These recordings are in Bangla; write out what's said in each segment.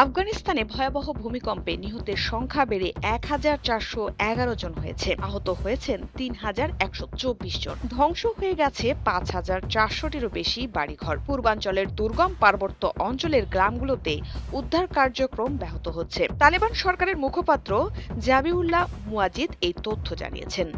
আফগানিস্তানে ভয়াবহ ভূমিকম্পে নিহতের সংখ্যা বেড়ে এক হাজার চারশো এগারো জন হয়েছে। আহত হয়েছেন তিন হাজার একশো চব্বিশ জন। ধ্বংস হয়ে গেছে পাঁচ হাজার চারশোটিরও বেশি বাড়িঘর। পূর্বাঞ্চলের দুর্গম পার্বত্য অঞ্চলের গ্রামগুলোতে উদ্ধার কার্যক্রম ব্যাহত হচ্ছে। তালেবান সরকারের মুখপাত্র জাবিউল্লাহ মুয়াজিদ এই তথ্য জানিয়েছেন।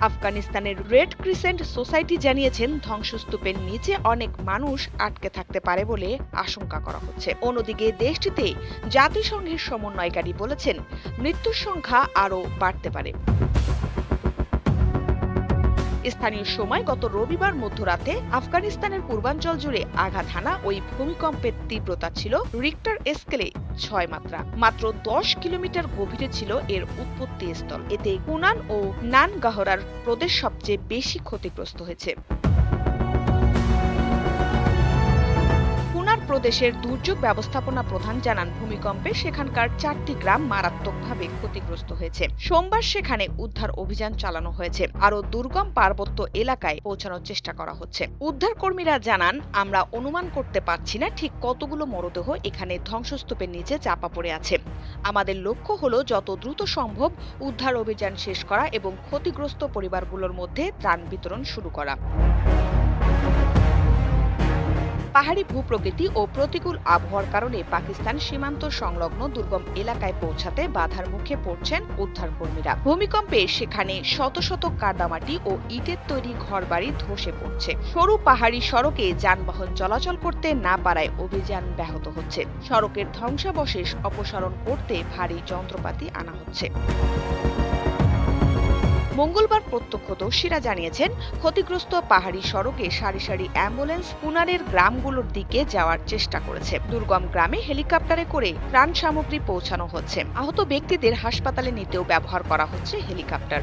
আফগানিস্তানের রেড ক্রিসেন্ট সোসাইটি জানিয়েছেন, ধ্বংসস্তূপের নিচে অনেক মানুষ আটকে থাকতে পারে বলে আশঙ্কা করা হচ্ছে। অন্যদিকে দেশটিতে জাতিসংঘের সমন্বয়কারী বলেছেন, মৃত্যুর সংখ্যা আরও বাড়তে পারে। স্থানীয় সময় গত রবিবার মধ্যরাতে আফগানিস্তানের পূর্বাঞ্চল জুড়ে আঘাত হানা ওই ভূমিকম্পের তীব্রতা ছিল রিক্টার স্কেলে ছয় মাত্রা। মাত্র দশ কিলোমিটার গভীরে ছিল এর উৎপত্তি স্থল এতে কুনান ও নান গাহরার প্রদেশ সবচেয়ে বেশি ক্ষতিগ্রস্ত হয়েছে। প্রদেশের দুর্যোগ ব্যবস্থাপনা প্রধান জানান, ভূমিকম্পে সেখানকার চারটি গ্রাম মারাত্মকভাবে ক্ষতিগ্রস্ত হয়েছে। সোমবার সেখানে উদ্ধার অভিযান চালানো হয়েছে। আরও দুর্গম পার্বত্য এলাকায় পৌঁছানোর চেষ্টা করা হচ্ছে। উদ্ধার কর্মীরা জানান, আমরা অনুমান করতে পারছি না ঠিক কতগুলো মরদেহ এখানে ধ্বংসস্তূপের নিচে চাপা পড়ে আছে। আমাদের লক্ষ্য হলো যত দ্রুত সম্ভব উদ্ধার অভিযান শেষ করা এবং ক্ষতিগ্রস্ত পরিবারগুলোর মধ্যে ত্রাণ বিতরণ শুরু করা। পাহাড়ি ভূপ্রকৃতি ও প্রতিকূল আবহাওয়ার কারণে পাকিস্তান সীমান্ত সংলগ্ন দুর্গম এলাকায় পৌঁছাতে বাধার মুখে পড়ছেন উদ্ধারকর্মীরা। ভূমিকম্পে সেখানে শত শত কাদামাটি ও ইটের তৈরি ঘরবাড়ি ধসে পড়ছে। সরু পাহাড়ি সড়কে যানবাহন চলাচল করতে না পারায় অভিযান ব্যাহত হচ্ছে। সড়কের ধ্বংসাবশেষ অপসারণ করতে ভারী যন্ত্রপাতি আনা হচ্ছে। মঙ্গলবার প্রত্যক্ষদর্শীরা জানিয়েছেন, ক্ষতিগ্রস্ত পাহাড়ি সড়কে সারি সারি অ্যাম্বুলেন্স পুনারের গ্রামগুলোর দিকে যাওয়ার চেষ্টা করেছে। দুর্গম গ্রামে হেলিকপ্টারে করে ত্রাণ সামগ্রী পৌঁছানো হচ্ছে। আহত ব্যক্তিদের হাসপাতালে নিতেও ব্যবহার করা হচ্ছে হেলিকপ্টার।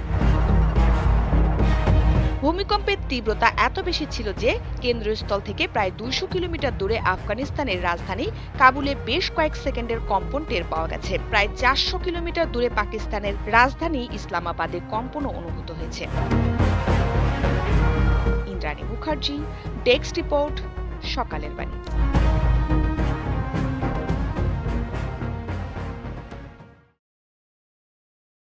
ভূমিকম্পের তীব্রতা এত বেশি ছিল যে কেন্দ্রস্থল থেকে প্রায় দুইশো কিলোমিটার দূরে আফগানিস্তানের রাজধানী কাবুলে বেশ কয়েক সেকেন্ডের কম্পন টের পাওয়া গেছে। প্রায় চারশো কিলোমিটার দূরে পাকিস্তানের রাজধানী ইসলামাবাদে কম্পনও অনুভূত হয়েছে। ইন্দ্রাণী মুখার্জি, ডেস্ক রিপোর্ট, সকালের বাণী।